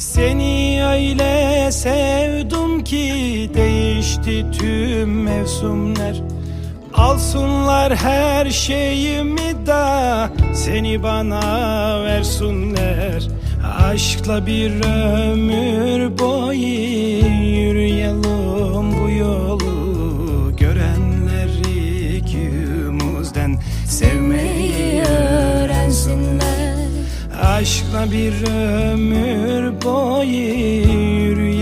Seni öyle sevdim ki değişti tüm mevsimler. Alsınlar her şeyimi da seni bana versinler. Aşkla bir ömür boyu yürüyelim bu yolu. Görenler ikimizden sevmeyi Aşkla bir ömür boyu yürüyelim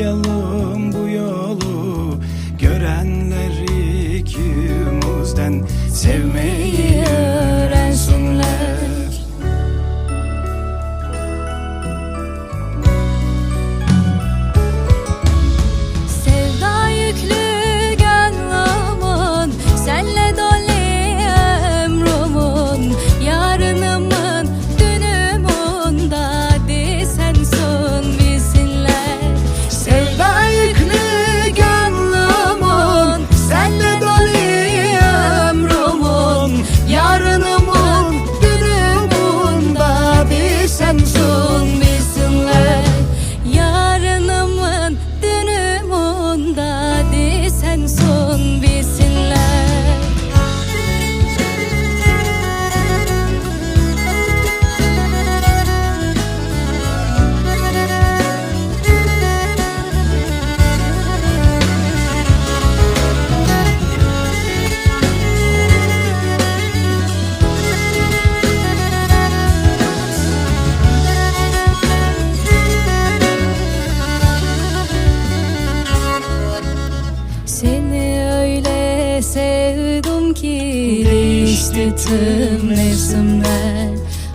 ki değişti tüm mevsimler.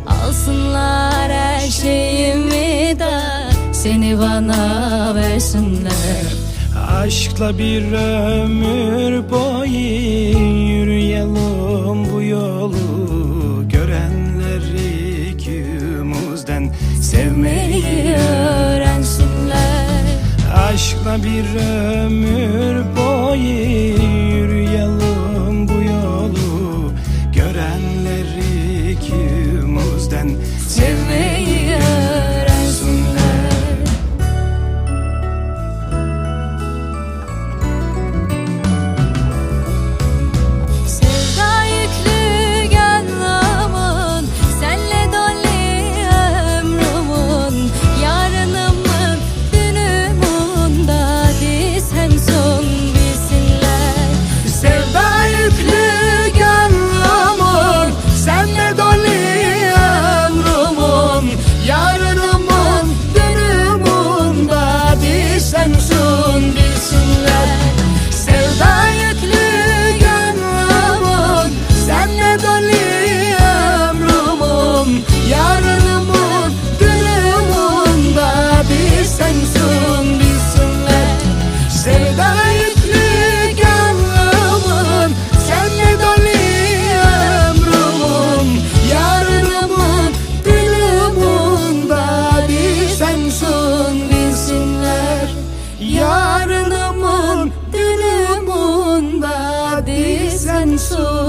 Alsınlar her şeyimi de seni bana versinler. Aşkla bir ömür boyu yürüyelim bu yolu. Görenler ikimizden sevmeyi öğrensinler. Aşkla bir ömür ikimizden sensin dünümün Babi sensin